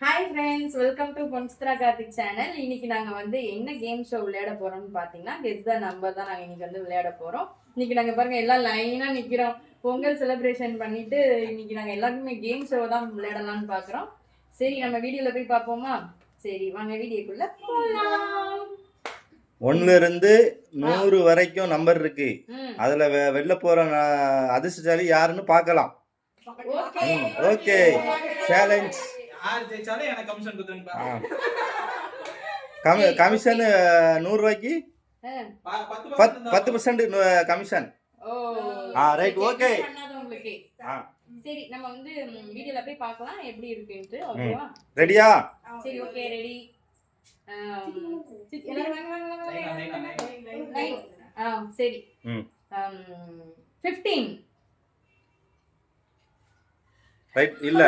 Hi friends welcome to Ponsthira Karthik channel இன்னைக்கு நாங்க வந்து என்ன கேம் ஷோ விளையாட போறோம்னு பாத்தீங்கன்னா கெஸ் த நம்பர் தான் நாங்க இன்னைக்கு வந்து விளையாட போறோம். இன்னைக்கு நாங்க பாருங்க எல்லாம் லைனா நிக்கிறோம். பொங்கல் செலிப்ரேஷன் பண்ணிட்டு இன்னைக்கு நாங்க எல்லாருக்குமே கேம் ஷோ தான் விளையாடலாம்னு பாக்குறோம். சரி நம்ம வீடியோல போய் பார்ப்போமா சரி வாங்க வீடியோக்குள்ள ஒண்ணுல இருந்து நூறு வரைக்கும் நம்பர் இருக்கு. அதுல வெ- வெளில போற ந- அதிர்ஷ்டசாலி யாருன்னு பார்க்கலாம் ஓகே. சேலஞ்ச் யார் ஜெயிச்சாலும் எனக்கு கமிஷன் கொடுத்துருங்க கமி கமிஷன் நூறு ரூபாய்க்கு? பத்து பத் percent பத்து பர்சன்ட் கமிஷன் ஓ. ஆ, okay. பண்ணாதவங்களுக்கு ஆ. சரி நம்ம வந்து வீடியோல போய் பார்க்கலாம் எப்படி இருக்குன்ட்டு ஓகேவா? ரெடியா? சரி ஓகே ரெடி எல்லாரும் வாங்க ரைட் இல்ல.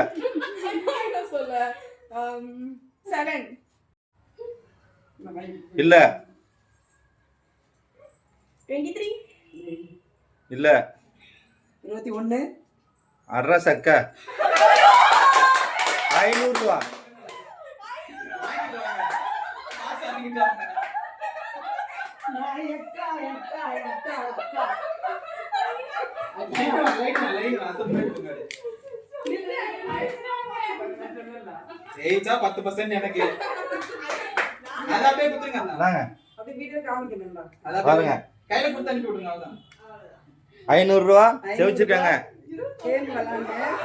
இல்ல. இல்ல. இருபத்தி ஒன்று அட்ரா சக்க ஐநூறு ரூபா காசு வாங்கிட்டாங்க. எட்டா எட்டா எட்டா எட்டா Line ஆ, line ஆ, line ஆ, அது போய் கொடுங்க. ஜெயிச்சா பத்து பர்சன்ட் எனக்கு. அதை அப்படியே கொடுத்துருங்க அண்ணா. பாருங்க. கையில கொடுத்து அனுப்பி விடுங்க அவ்வளவுதான். ஐநூறு ரூபா செவிச்சிருக்காங்க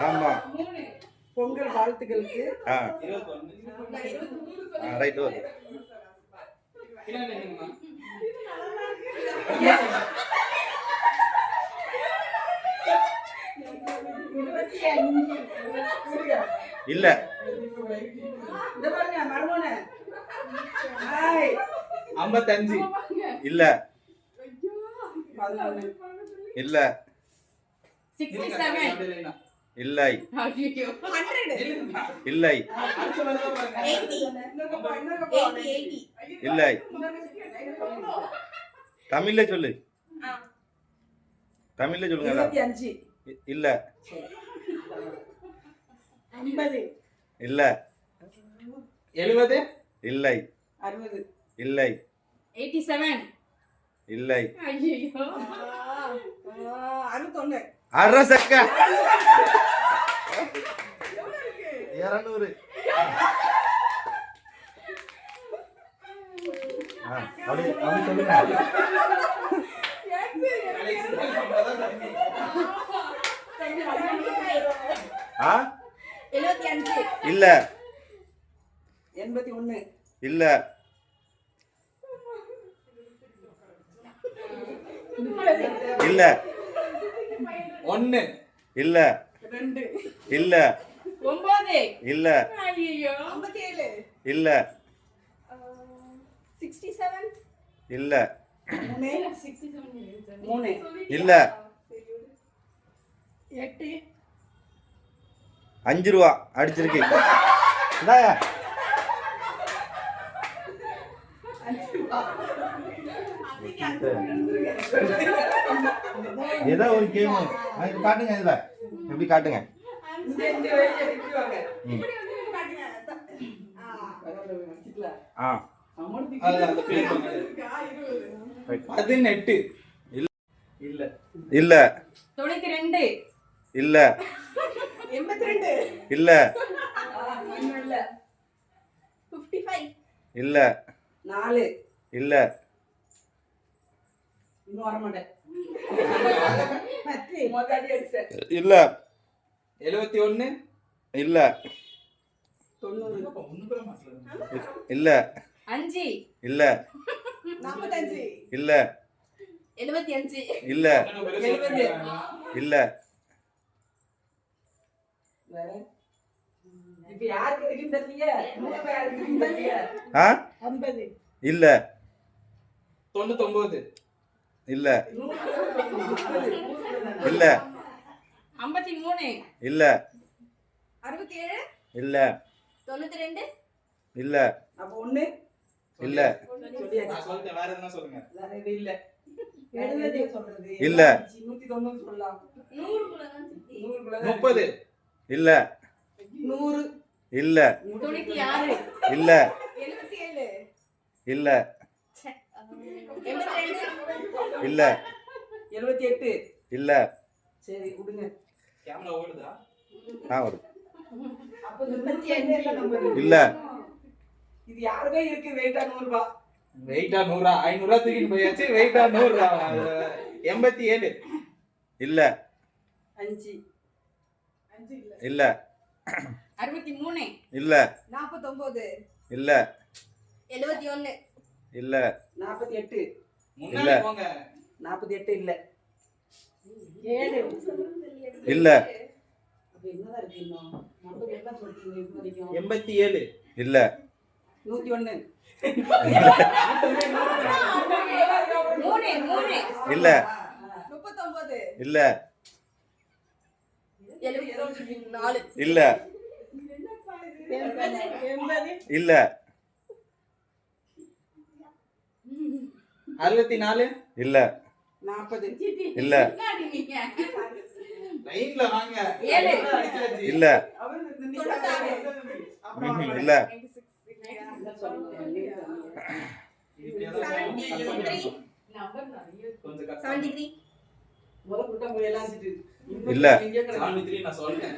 ஆமா. பொங்கல் வாழ்த்துக்களுக்கு. ரைட் ஓகே இல்ல. இந்த பாருங்க மரமோனே ஐம்பத்தஞ்சு. இல்ல. இல்ல. இல்லை. இல்லை. இல்லை. தமிழ்ல சொல்லு. தமிழ்ல சொல்லுங்க. இல்ல. ஐம்பது. இல்ல. எழுபது இல்லை. அறுபது. இல்லை. Eighty seven. இல்லை. ஐயோ அறுபத்தொன்னு. அரசக்க இருநூறு. ஆ, எழுபத்தி அஞ்சு. இல்ல. எண்பத்தி ஒன்று இல்ல. இல்ல. ஒண்ணு இல்ல. ரெண்டு. இல்ல. ஒன்பது இல்ல. ஐயோ ஐம்பத்தி ஏழு இல்ல. Sixty seven. இல்ல. மூணு மூணு. இல்ல. எட்டு. அஞ்சு ரூபா அடிச்சிருக்கு. இந்தாங்க. ஏதோ ஒரு கேம் காட்டுங்க இதுல. எப்படி காட்டுங்க? ஆ. பதினெட்டு. இல்ல இல்ல. தொண்ணூத்தி ரெண்டு. இல்ல. இல்ல. இன்னும் இல்லை ஃபிஃப்டி ஃபைவ் இல்ல. நாலு இல்ல. இல்ல எழுபத்தி ஒண்ணு இல்ல இல்ல. அஞ்சு. இல்ல. நாற்பத்தஞ்சு இல்ல. எழுபத்தி அஞ்சு. இல்ல. இல்ல. வேற? இப்ப யாருக்கு இருக்குன்னு தெரியலையே மூணு பேர் யாருக்கு இருக்குன்னு தெரியலையே ஆ? ஐம்பது. இல்ல. தொண்ணூத்தொன்பது இல்ல. இல்ல. ஐம்பத்தி மூணு இல்ல. அறுபத்தி ஏழு இல்ல. தொண்ணூத்தி ரெண்டு இல்ல. அப்ப ஒண்ணு? இல்ல. வேற எதுனா சொல்லுங்க. வேற இது இல்ல. எழுபது சொல்றது. இல்ல. நூத்தி தொண்ணூறு சொல்லலாம். நூறு கூட நூறுக்குள்ள முப்பது இல்ல. நூறு. இல்ல. இல்ல. இல்ல. இல்ல எழுபத்தி எட்டு இல்ல. சரி விடுங்க. கேமரா ஓடுதா? வரும். இல்ல இது? யாருக்கோ இருக்கு வெயிட்டா நூறு ரூபாய் வெயிட்டா நூறா? ஐநூறுரூவா தூக்கிட்டு போயாச்சு வெயிட்டா நூறுரூவா எண்பத்தி ஏழு இல்ல. அஞ்சு. இல்ல. அறுபத்தி மூணு. இல்ல. நாற்பத்தொன்பது இல்ல. எழுபத்தி ஒண்ணு இல்ல. நாற்பத்தி எட்டு. முன்னாடி இல்ல. போங்க. நாற்பத்தி எட்டு இல்ல. ஏழு. இல்ல. எண்பத்தி ஏழு. இல்ல. நூத்தி ஒண்ணு மூணு மூணு. இல்ல. முப்பத்தொன்பது இல்ல. இல்ல. இல்ல. அறுபத்தி நாலு? இல்ல. நாற்பது. இல்ல. லைன்ல வாங்க. இல்ல. இல்ல. கொஞ்சம் இல்ல. இங்கே கிடக்கு. 73 நான் சொல்றேன்.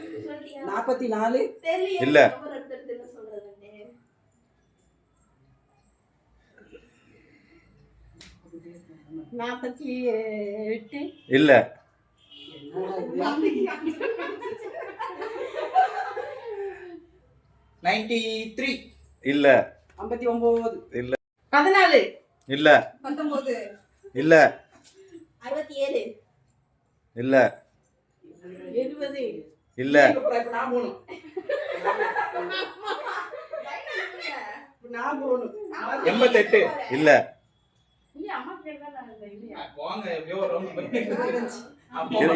நாற்பத்தி நாலு. இல்ல. நாற்பத்தி எட்டு. இல்ல? Ninety three. இல்ல. ஐம்பத்தி ஒன்பது பதினாலு. இல்ல. பத்தொன்பது இல்ல. அறுபத்தி ஏழு. இல்ல. இல்ல எண்பத்தெட்டு இல்ல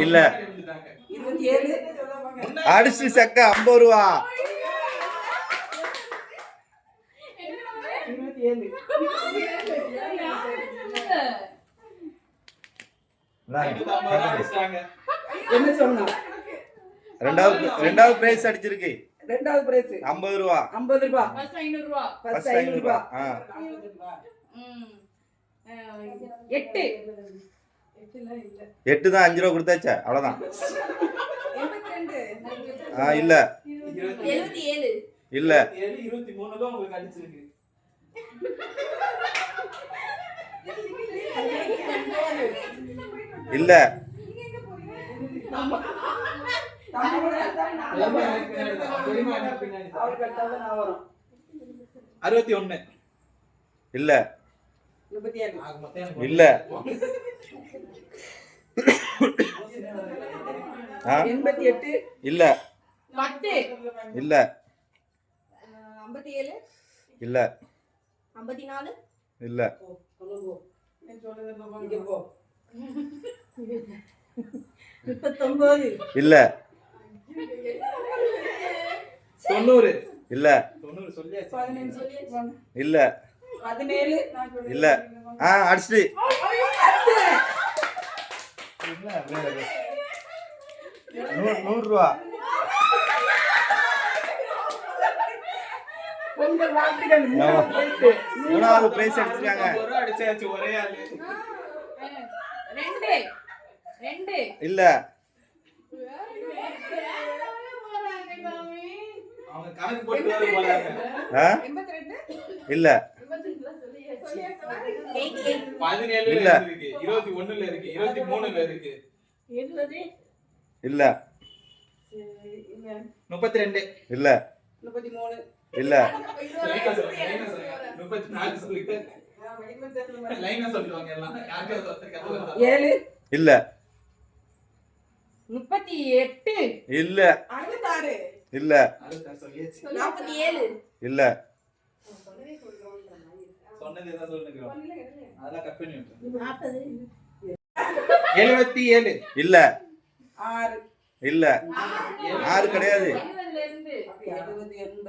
இல்ல, அடிச்சு சக்க ஐம்பது ரூபா இருபத்தி ஏழு ரூபா. என்ன சொன்னா? ரெண்டாவது ரெண்டாவது பிரைஸ் அடிச்சிருக்கு. ரெண்டாவது பிரைஸ் ஐம்பது ரூபா. ஐம்பது ரூபாய் ஃபர்ஸ்ட் ஐநூறு ரூபா. ஃபர்ஸ்ட் ஃபர்ஸ்ட் ஐநூறு ஐநூறு ரூபா. ரூபாய் ஆ. எட்டு. எட்டு தான் அஞ்சு ரூபா கொடுத்தாச்சா? ரெண்டு. ஆ இல்ல. இல்ல. இல்ல. அறுபத்தி ஒண்ணு. இல்ல. முப்பத்தி ஏழு ஆக இல்ல. எண்பத்தி எட்டு இல்ல. இல்ல. ஐம்பத்தி ஏழு இல்ல. ஐம்பத்தி நாலு இல்ல. இங்க முப்பத்தொன்பது இல்ல. தொண்ணூறு. இல்ல. இல்ல. பதினேழு. இல்ல. ஆ அடிச்சிட்டு நூறு ரூபா. மூணாவது பிரைஸ் அடிச்சிருக்காங்க இல்ல. இல்ல. இல்ல. இருக்கு. இருபத்தி ஒண்ணுல இருக்கு. இருபத்தி மூணுல இருக்கு. இல்ல. முப்பத்தி ரெண்டு இல்ல. முப்பத்தி மூணு இல்ல முப்பத்தி நாலு சொல்லுங்க ஆமா, இருபத்தி எட்டு லைனா சொல்லுவாங்க எல்லாம் யாருக்காவது ஒருத்தருக்கு அது வருதா? ஏழு இல்ல எட்டு. இல்ல. அறுபத்தாறு. இல்ல. நாற்பத்தி ஏழு. இல்ல. எழுபத்தி ஏழு. இல்ல. ஆறு. இல்ல. ஆறு கிடையாது.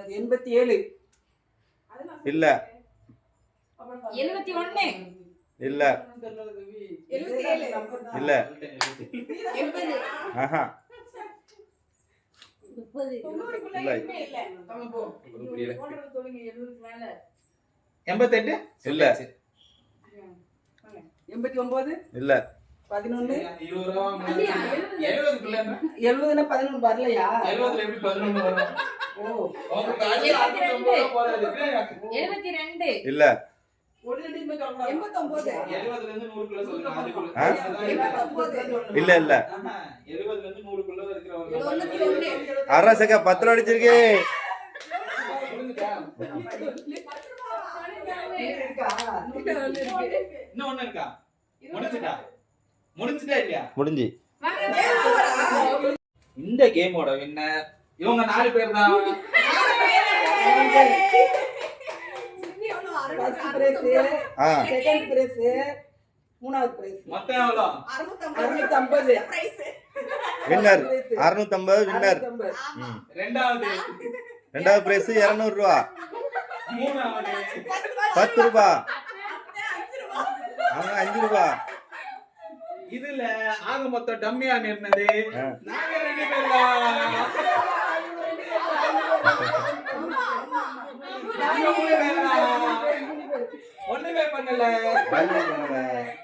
எண்பத்தி ஏழு. இல்ல. எழுபத்தி ஒண்ணு இல்ல. இல்ல. ஆஹா. எண்பத்தெட்டு? இல்ல. எண்பத்தி ஒன்பது இல்ல. பதினொன்னு? எழுபதுன்னா பதினொன்று வரலையா? எழுபதுல எப்படி பதினொன்று வரும்? எழுபத்தி ரெண்டு. இல்ல. இல்ல இல்ல. ஆஹா, எழுபதுல இருந்து நூறுக்குள்ள இருக்கிறவங்க. தொண்ணூத்தி ஒண்ணு. அரசக்கா பத்து அடிச்சிருக்கு முடிஞ்சு. இந்த கேமோட வின்னர் இவங்க நாலு பேர் தான். Prize, ஆ. second prize, மூணாவது prize. மொத்தம் எவ்வளோ? அறுநூத்தம்பது. வின்னர் அறுநூத்தம்பது வின்னர் அறுநூத்தம்பது. ம். ரெண்டாவது. ரெண்டாவது பிரைஸ் இருநூறு ரூபா. மூணாவது பத்து ரூபா. அவங்க அஞ்சு ரூபா. இதுல ஆக மொத்தம் டம்மியா நின்னது. நாங்க ரெண்டு பேர் தான் நாங்க மூணு பேர் தான். ஒண்ணுமே பண்ணல வாங்கி போனவன்.